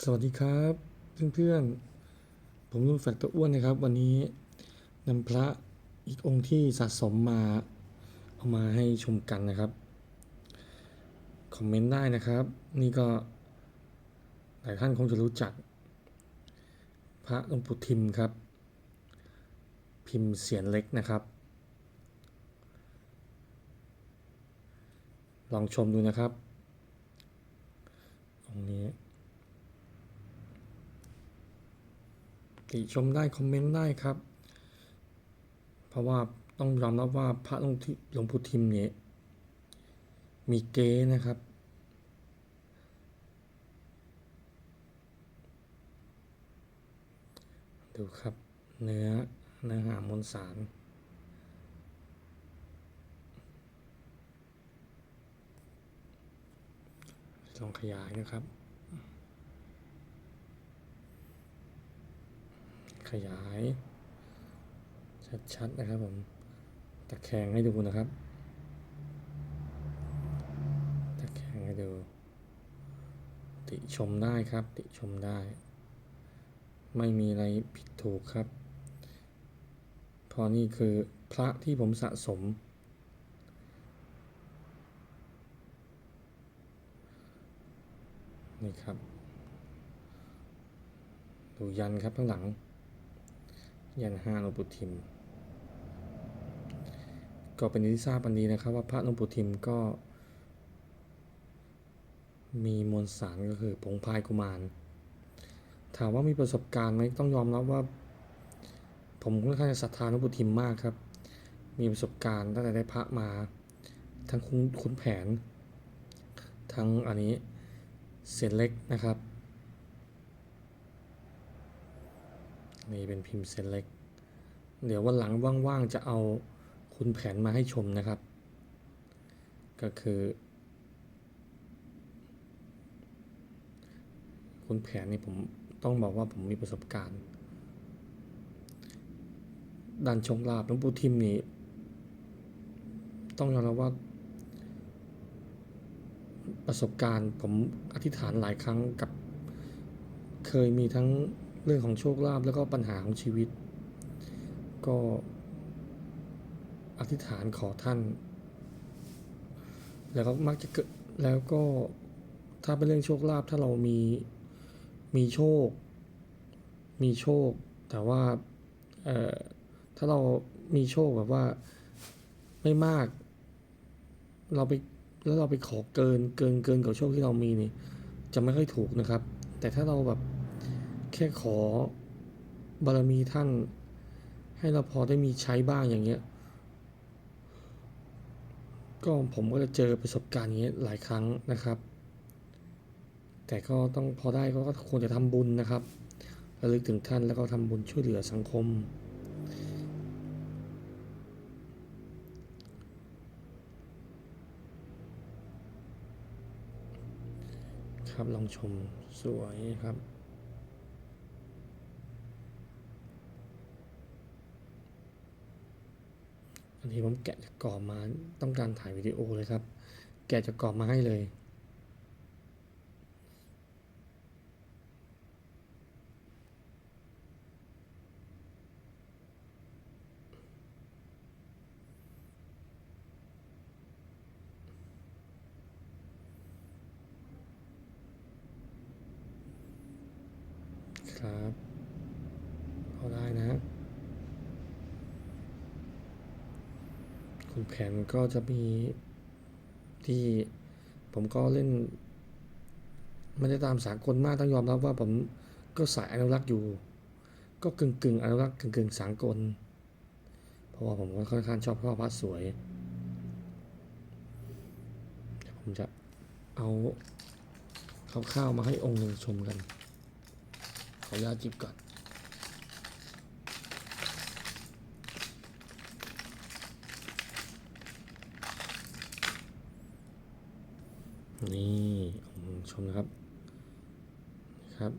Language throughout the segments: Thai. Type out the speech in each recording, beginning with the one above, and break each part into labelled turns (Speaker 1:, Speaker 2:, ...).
Speaker 1: สวัสดีครับเพื่อนๆ ผมลุงแฟกตัวอ้วนนะครับ วันนี้นำพระอีกองค์ที่สะสมมาเอามาให้ชมกันนะครับ คอมเมนต์ได้นะครับ นี่ก็หลายท่านคงจะรู้จัก พระหลวงปู่ทิมครับ พิมพ์เสียนเล็กนะครับ ลองชมดูนะครับองค์นี้ ติชมได้คอมเมนต์ได้ครับ เพราะว่าต้องยอมรับว่าพระหลวงที่หลวงปู่ทิมเนี่ยมีเก๊นะครับ ดูครับ เนื้อเนื้อหามวลสารลองขยายนะครับ ขยาย ชัดๆนะครับผมตะแคงให้ดูนะครับตะแคงให้ดู ติชมได้ครับ ติชมได้ ไม่มีอะไรผิดถูกครับพราะนี่คือพระที่ผมสะสม นี่ครับ ดูยันครับข้างหลัง ยันห้าหลวงปู่ทิม ก็เป็นที่ทราบอันนี้นะครับ ว่าพระหลวงปู่ทิมก็ มีมวลสารก็คือผงพายกุมาร ถามว่ามีประสบการณ์ไหมต้องยอมรับว่า ผมค่อนข้างจะศรัทธาหลวงปู่ทิมมากครับ มีประสบการณ์ตั้งแต่ได้พระมา ทั้งคุ้นแผน ทั้งอันนี้เศษเล็กนะครับ นี่เป็นพิมพ์เซเล็กเดี๋ยววันหลังว่างๆจะเอาคุณแผนมาให้ชมนะครับ ก็คือ คุณแผนนี่ผมต้องบอกว่าผมมีประสบการณ์ดันชงลาบหลวงปู่ทิมนี่ต้องยอมรับว่า ประสบการณ์ผมอธิษฐานหลายครั้งกับเคยมีทั้ง เรื่องของโชคลาภแล้วก็ปัญหาของชีวิต ก็อธิษฐานขอท่าน แล้วก็มักจะเกิดแล้วก็ถ้าเป็นเรื่องโชคลาภถ้าเรามีมีโชค มีโชค แต่ว่าเอ่อถ้าเรามีโชคแบบว่าไม่มาก เราไปแล้วเราไปขอเกินเกินเกินกว่าโชคที่เรามีนี่จะไม่ค่อยถูกนะครับ แต่ถ้าเราแบบ แค่ขอบารมีท่าน ให้เราพอได้มีใช้บ้างอย่างเงี้ย ก็ผมก็จะเจอประสบการณ์อย่างเงี้ยหลายครั้งนะครับ แต่ก็ต้องพอได้ก็ควรจะทำบุญนะครับระลึกถึงท่านแล้วก็ทำบุญช่วยเหลือสังคม ครับลองชมสวยครับ อันนี้ผมแกะจากกรอบมาต้องการถ่ายวิดีโอเลยครับ แกะจากกรอบมาให้เลย ครับพอได้นะ คุณแผนก็จะมีที่ผมก็เล่นไม่ได้ตามสากลมากต้องยอมรับว่าผมก็สายอนุรักษ์อยู่ ก็กึ่งกึ่งๆอนุรักษ์กึ่งกึ่งๆสากลเพราะว่าผมก็ค่อนข้างชอบภาพวาดสวยผมจะเอาคร่าวๆมาให้องค์หนึ่งชมกัน ขออนุญาตจิบก่อน นี่ชมนะครับครับ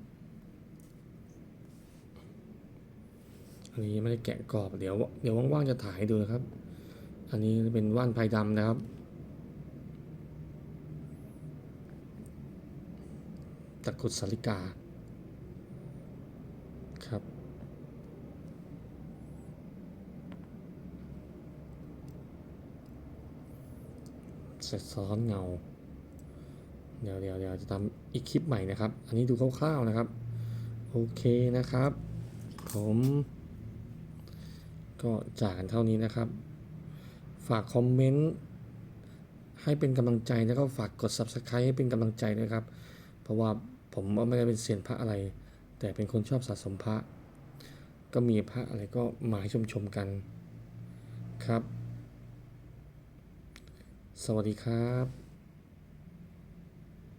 Speaker 1: อันนี้ไม่ได้แกะกรอบเดี๋ยวเดี๋ยวว่างๆจะถ่ายให้ดูนะครับ อันนี้เป็นว่านไพดำนะครับ ตะกุดสาลิกาครับเสร็จซ้อนเงา เดี๋ยวเดี๋ยวเดี๋ยวจะทำอีกคลิปใหม่นะครับ อันนี้ดูคร่าวๆนะครับ โอเคนะครับ ผม ก็จากกันเท่านี้นะครับ ฝากคอมเมนต์ให้เป็นกำลังใจแล้วก็ฝากกด Subscribe ให้เป็นกำลังใจด้วยครับ เพราะว่าผมก็ไม่ได้เป็นเซียนพระอะไร แต่เป็นคนชอบสะสมพระ ก็มีพระอะไรก็มาให้ชมชมๆกันครับ สวัสดีครับ